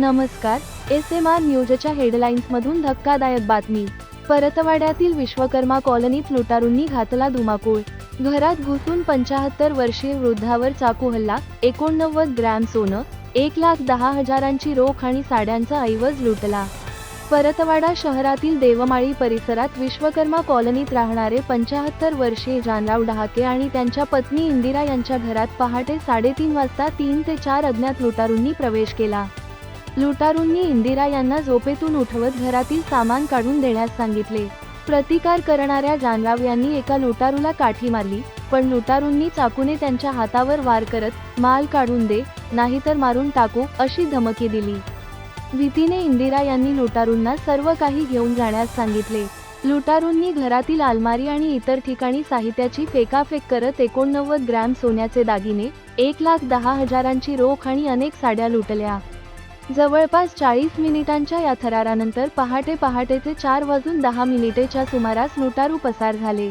नमस्कार S M R न्यूजच्या हेडलाईन्समधून धक्कादायक बातमी. परतवाड्यातील विश्वकर्मा कॉलनीत लुटारूंनी घातला धुमाकूळ. घरात घुसून पंचाहत्तर वर्षीय वृद्धावर चाकू हल्ला एकोणनव्वद ग्रॅम सोनं एक लाख दहा हजारांची रोख आणि साड्यांचा ऐवज लुटला. परतवाडा शहरातील देवमाळी परिसरात विश्वकर्मा कॉलनीत राहणारे पंचाहत्तर वर्षीय जानराव डहाके आणि त्यांच्या पत्नी इंदिरा यांच्या घरात पहाटे साडेतीन वाजता तीन ते चार अज्ञात लुटारूंनी प्रवेश केला. लुटारूंनी इंदिरा यांना झोपेतून उठवत घरातील सामान काढून देण्यास सांगितले. प्रतिकार करणाऱ्या जानराव यांनी एका लुटारूला काठी मारली पण लुटारूंनी चाकूने त्यांच्या हातावर वार करत माल काढून दे नाहीतर मारून टाकू अशी धमकी दिली. भीतीने इंदिरा यांनी लुटारूंना सर्व काही घेऊन जाण्यास सांगितले. लुटारूंनी घरातील अलमारी आणि इतर ठिकाणी साहित्याची फेकाफेक करत एकोणनव्वद ग्रॅम सोन्याचे दागिने एक लाख दहा हजारांची रोख आणि अनेक साड्या लुटल्या. जवळपास चाळीस मिनिटांच्या या थरारानंतर पहाटे पहाटेचे चार वाजून दहा मिनिटेच्या सुमारास लुटारू पसार झाले.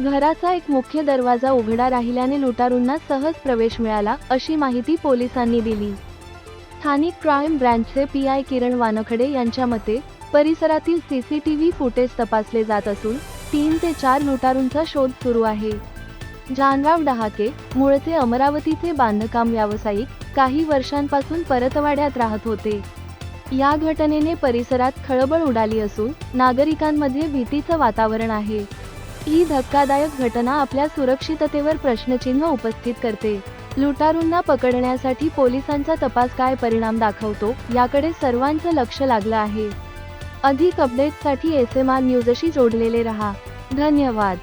घराचा एक मुख्य दरवाजा उघडा राहिल्याने लुटारूंना सहज प्रवेश मिळाला अशी माहिती पोलिसांनी दिली. स्थानिक क्राईम ब्रँचचे पी आय किरण वानखडे यांच्या मते परिसरातील सीसीटीव्ही फुटेज तपासले जात असून तीन ते चार लुटारूंचा शोध सुरू आहे. जानराव डहाके मूळचे अमरावतीचे बांधकाम व्यावसायिक काही वर्षांपासून परतवाड्यात राहत होते. या घटनेने परिसरात खळबळ उडाली असून नागरिकांमध्ये भीतीचं वातावरण आहे. ही धक्कादायक घटना आपल्या सुरक्षिततेवर प्रश्नचिन्ह उपस्थित करते. लुटारूंना पकडण्यासाठी पोलिसांचा तपास काय परिणाम दाखवतो याकडे सर्वांचं लक्ष लागलं आहे. अधिक अपडेट्ससाठी एस एम आर न्यूजशी जोडलेले रहा. धन्यवाद.